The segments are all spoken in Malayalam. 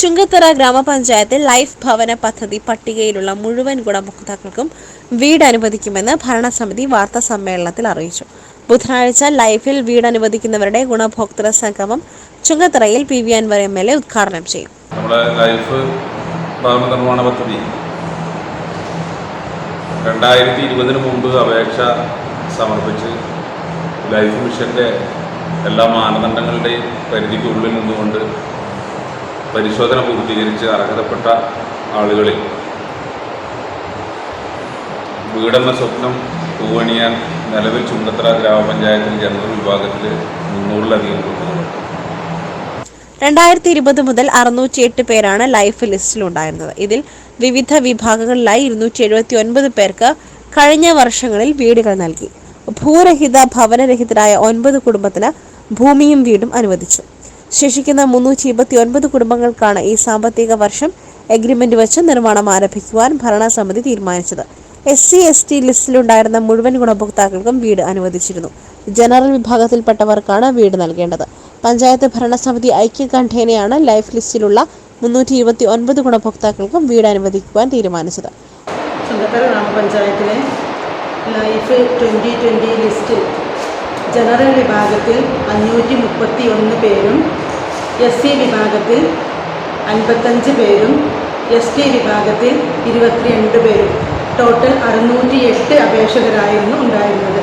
ചുങ്കത്തറ ഗ്രാമപഞ്ചായത്തിൽ ലൈഫ് ഭവന പദ്ധതി പട്ടികയിലുള്ള മുഴുവൻ ഗുണഭോക്താക്കൾക്കും വീട് അനുവദിക്കുമെന്ന് ഭരണസമിതി വാർത്താ സമ്മേളനത്തിൽ അറിയിച്ചു. ബുധനാഴ്ച ലൈഫിൽ വീട് അനുവദിക്കുന്നവരുടെ ഗുണഭോക്തൃ സംഗമം ചുങ്കത്തറയിൽ P V Anvar M L A ഉദ്ഘാടനം ചെയ്യും. നമ്മുടെ ലൈഫ് ഭവന നിർമ്മാണ പദ്ധതി രണ്ടായിരത്തി ഇരുപതിന് മുമ്പ് അപേക്ഷ സമർപ്പിച്ച് ലൈഫ് മിഷന്റെ എല്ലാ മാനദണ്ഡങ്ങളുടെയും പരിധിക്കുള്ളിൽ നിന്നുകൊണ്ട് പരിശോധന പൂർത്തീകരിച്ച് അർഹതപ്പെട്ട ആളുകളിൽ വീടെന്ന സ്വപ്നം പൂവണിയാൻ നിലവിൽ ചുങ്കത്തറ ഗ്രാമപഞ്ചായത്തിൽ ജനറൽ വിഭാഗത്തിൽ മുന്നൂറിലധികം കുടുംബങ്ങളുണ്ട് രണ്ടായിരത്തി ഇരുപത് മുതൽ അറുന്നൂറ്റി എട്ട് പേരാണ് ലൈഫ് ലിസ്റ്റിലുണ്ടായിരുന്നത്. ഇതിൽ വിവിധ വിഭാഗങ്ങളിലായി ഇരുന്നൂറ്റി എഴുപത്തി ഒൻപത് പേർക്ക് കഴിഞ്ഞ വർഷങ്ങളിൽ വീടുകൾ നൽകി. ഭൂരഹിത ഭവനരഹിതരായ ഒൻപത് കുടുംബത്തിന് ഭൂമിയും വീടും അനുവദിച്ചു. ശേഷിക്കുന്ന മുന്നൂറ്റി ഇരുപത്തി ഒൻപത് കുടുംബങ്ങൾക്കാണ് ഈ സാമ്പത്തിക വർഷം എഗ്രിമെന്റ് വെച്ച് നിർമ്മാണം ആരംഭിക്കുവാൻ ഭരണസമിതി തീരുമാനിച്ചത്. എസ് സി എസ് ടി ലിസ്റ്റിലുണ്ടായിരുന്ന മുഴുവൻ ഗുണഭോക്താക്കൾക്കും വീട് അനുവദിച്ചിരുന്നു. ജനറൽ വിഭാഗത്തിൽപ്പെട്ടവർക്കാണ് വീട് നൽകേണ്ടത്. പഞ്ചായത്ത് ഭരണസമിതി ഐക്യകണ്ഠേനയാണ് ലൈഫ് ലിസ്റ്റിലുള്ള മുന്നൂറ്റി ഇരുപത്തി ഒൻപത് ഗുണഭോക്താക്കൾക്കും വീട് അനുവദിക്കുവാൻ തീരുമാനിച്ചത്. ഗ്രാമപഞ്ചായത്തിലെ ലൈഫ് ട്വന്റി ട്വന്റി ലിസ്റ്റിൽ ജനറൽ വിഭാഗത്തിൽ അഞ്ഞൂറ്റി മുപ്പത്തി ഒന്ന് പേരും എസ് സി വിഭാഗത്തിൽ അൻപത്തഞ്ച് പേരും എസ് ടി വിഭാഗത്തിൽ ഇരുപത്തിരണ്ട് പേരും. ടോട്ടൽ അറുന്നൂറ്റി എട്ട് അപേക്ഷകരായിരുന്നു ഉണ്ടായിരുന്നത്.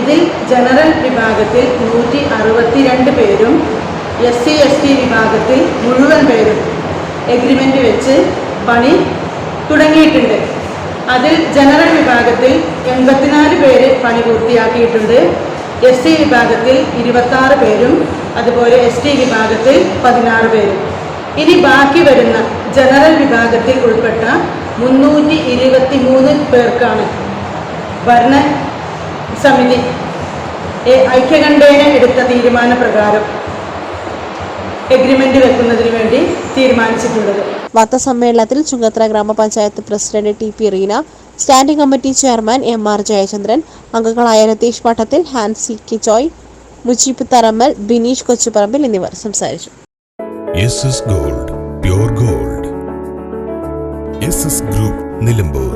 ഇതിൽ ജനറൽ വിഭാഗത്തിൽ നൂറ്റി അറുപത്തിരണ്ട് പേരും എസ് സി എസ് ടി വിഭാഗത്തിൽ മുഴുവൻ പേരും എഗ്രിമെന്റ് വെച്ച് പണി തുടങ്ങിയിട്ടുണ്ട്. അതിൽ ജനറൽ വിഭാഗത്തിൽ എൺപത്തിനാല് പേര് പണി പൂർത്തിയാക്കിയിട്ടുണ്ട്. എസ് സി വിഭാഗത്തിൽ ഇരുപത്താറ് പേരും അതുപോലെ എസ് ടി വിഭാഗത്തിൽ പതിനാറ് പേരും. ഇനി ബാക്കി വരുന്ന ജനറൽ വിഭാഗത്തിൽ ഉൾപ്പെട്ട മുന്നൂറ്റി ഇരുപത്തി മൂന്ന് പേർക്കാണ് ഭരണ സമിതി. ഐക്യകണ്ഠേന എടുത്ത തീരുമാനപ്രകാരം എഗ്രിമെന്റ് വെക്കുന്നതിന് വേണ്ടി തീരുമാനിച്ചിട്ടുള്ളത്. വാർത്താസമ്മേളനത്തിൽ ചുങ്കത്തറ ഗ്രാമപഞ്ചായത്ത് president T P Reena standing committee chairman M R Jayachandran അംഗങ്ങളായ രതീഷ് പട്ടത്തിൽ ഹാൻസി കിചോയ് മുജീബ് തറമ്മൽ ബിനീഷ് കൊച്ചുപറമ്പിൽ എന്നിവർ സംസാരിച്ചു. Gold gold group Nilambur